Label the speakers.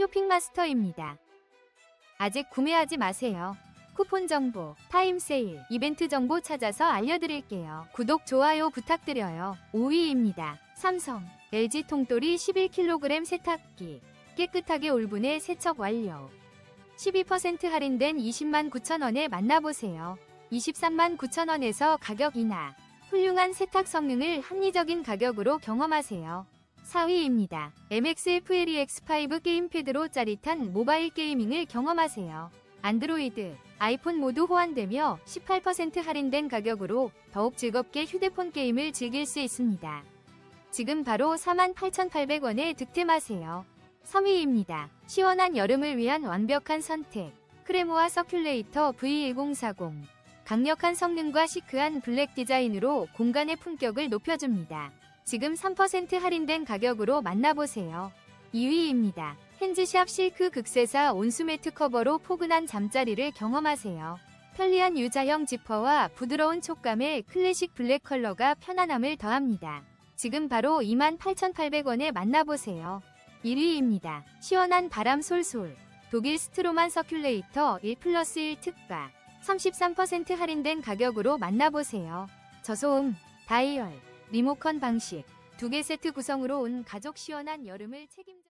Speaker 1: 쇼핑마스터입니다. 아직 구매하지 마세요. 쿠폰 정보, 타임 세일, 이벤트 정보 찾아서 알려드릴게요. 구독, 좋아요 부탁드려요. 5위입니다. 삼성, LG 통돌이 11kg 세탁기. 깨끗하게 올분해 세척 완료. 12% 할인된 20만 9천원에 만나보세요. 23만 9천원에서 가격 인하. 훌륭한 세탁 성능을 합리적인 가격으로 경험하세요. 4위입니다. MXFLEX5 게임패드로 짜릿한 모바일 게이밍을 경험하세요. 안드로이드, 아이폰 모두 호환되며 18% 할인된 가격으로 더욱 즐겁게 휴대폰 게임을 즐길 수 있습니다. 지금 바로 48,800원에 득템하세요. 3위입니다. 시원한 여름을 위한 완벽한 선택. 크레모아 서큘레이터 V1040. 강력한 성능과 시크한 블랙 디자인으로 공간의 품격을 높여줍니다. 지금 3% 할인된 가격으로 만나보세요. 2위입니다. 핸즈샵 실크 극세사 온수매트 커버로 포근한 잠자리를 경험하세요. 편리한 유자형 지퍼와 부드러운 촉감의 클래식 블랙 컬러가 편안함을 더합니다. 지금 바로 28,800원에 만나보세요. 1위입니다. 시원한 바람 솔솔. 독일 스트로만 서큘레이터 1 플러스 1 특가. 33% 할인된 가격으로 만나보세요. 저소음, 다이얼, 리모컨 방식. 두 개 세트 구성으로 온 가족 시원한 여름을 책임져